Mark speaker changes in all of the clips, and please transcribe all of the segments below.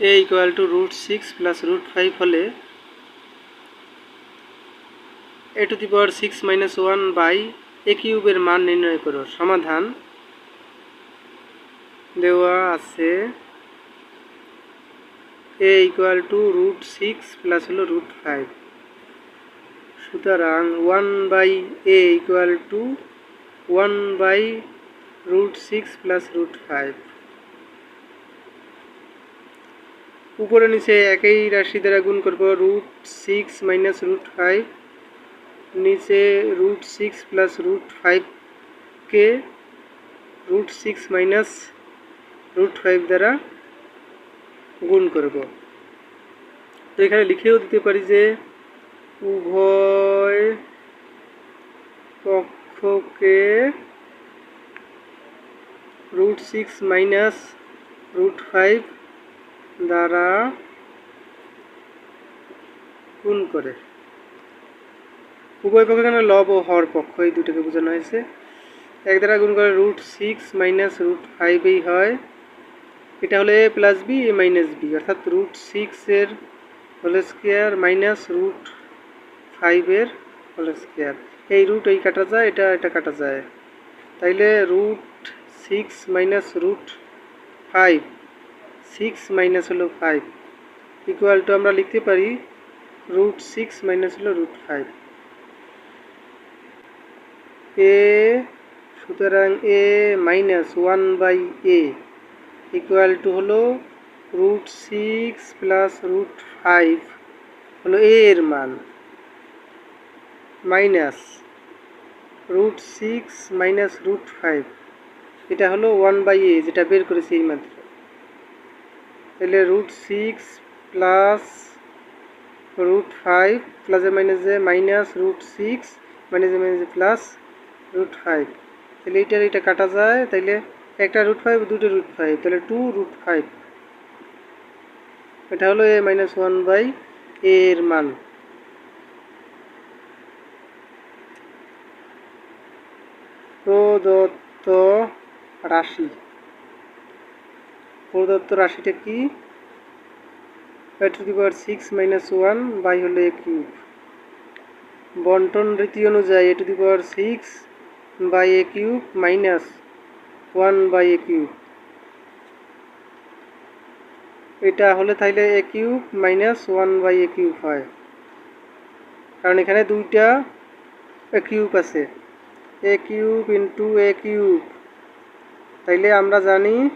Speaker 1: A equal to root six plus root five হলে A to the power six minus one by A কিউবের মান নির্ণয় করো। সমাধান দেওয়া আছে A equal to root six plus হলো রুট ফাইভ সুতরাং one by A equal to one by root six plus root five উপরে নিচে একই রাশি দ্বারা গুণ করব root six minus root five নিচে root six plus root ফাইভকে root six minus root five দ্বারা গুণ করব। তো এখানে লিখেও দিতে পারি যে উভয় পক্ষকে root six minus root five দ্বারা গুণ করে। উভয় পক্ষ এখানে লব ও হর পক্ষ, এই দুটোকে বোঝানো হয়েছে। এক দ্বারা গুণ করে রুট সিক্স মাইনাস রুট ফাইভেই হয়। এটা হলো A plus B A minus B অর্থাৎ রুট সিক্সের হোল স্কোয়ার মাইনাস রুট ফাইভের হোল স্কোয়ার এই রুট এই কাটা যায়, এটা এটা কাটা যায়। তাইলে root six minus root five six minus হলো ফাইভ ইকুয়াল টু আমরা লিখতে পারি রুট সিক্স মাইনাস হলো রুট ফাইভ এ সুতরাং A minus one by A equal to হলো root six plus root five হলো এ এর মান। Minus root six minus root five এটা হলো ওয়ান বাই এ যেটা বের করেছি এই মাত্র তাহলে root six plus root five প্লাসে মাইনাসে মাইনাস রুট সিক্স মাইনাসে মাইনাসে প্লাস রুট ফাইভ তাহলে এইটার এটা কাটা যায় তাইলে একটা রুট ফাইভ দুটো রুট ফাইভ তাহলে টু রুট ফাইভ এটা হলো এ মাইনাস ওয়ান বাই এর মান। প্রদত্ত রাশি। প্রদত্ত রাশিটা কি? To the six minus one by হলো এ কিউব। বন্টন রীতি অনুযায়ী a to the power six by a cube minus one by a cube. এটা হলে তাইলে a cube minus one by a cube হয়। কারণ এখানে দুইটা এ কিউব আছে। A cube into a cube. তাইলে আমরা জানি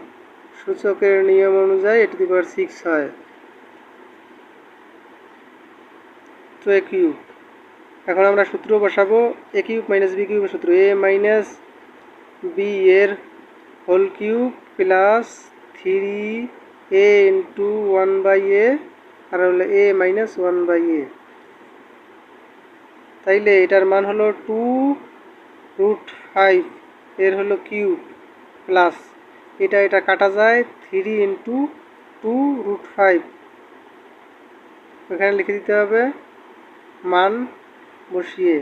Speaker 1: সূচকের নিয়ম অনুযায়ী এ টু দি পাওয়ার সিক্স হয়। তো এ কিউব এখন আমরা সূত্র বসাবো। এ কিউব মাইনাস বি কিউবের সূত্র। এ মাইনাস বি এর whole cube plus three a into one by a আর হলো a minus one by a তাইলে এটার মান হলো টু রুট ফাইভ এর হলো কিউব প্লাস এটা এটা কাটা যায় three into two root five এখানে লিখে দিতে হবে মান বসিয়ে।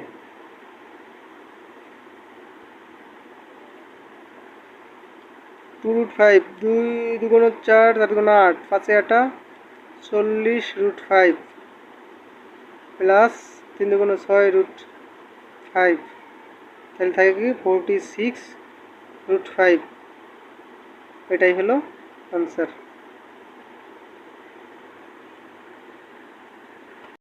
Speaker 1: টু রুট ফাইভ দুই দুগুণ চার চার দুগুণ আট, পাঁচে আটা, চল্লিশ রুট ফাইভ প্লাস তিন দুগুণ ছয় রুট ফাইভ তাহলে থাকে কি ফোরটি সিক্স রুট ফাইভ এটাই হলো আনসার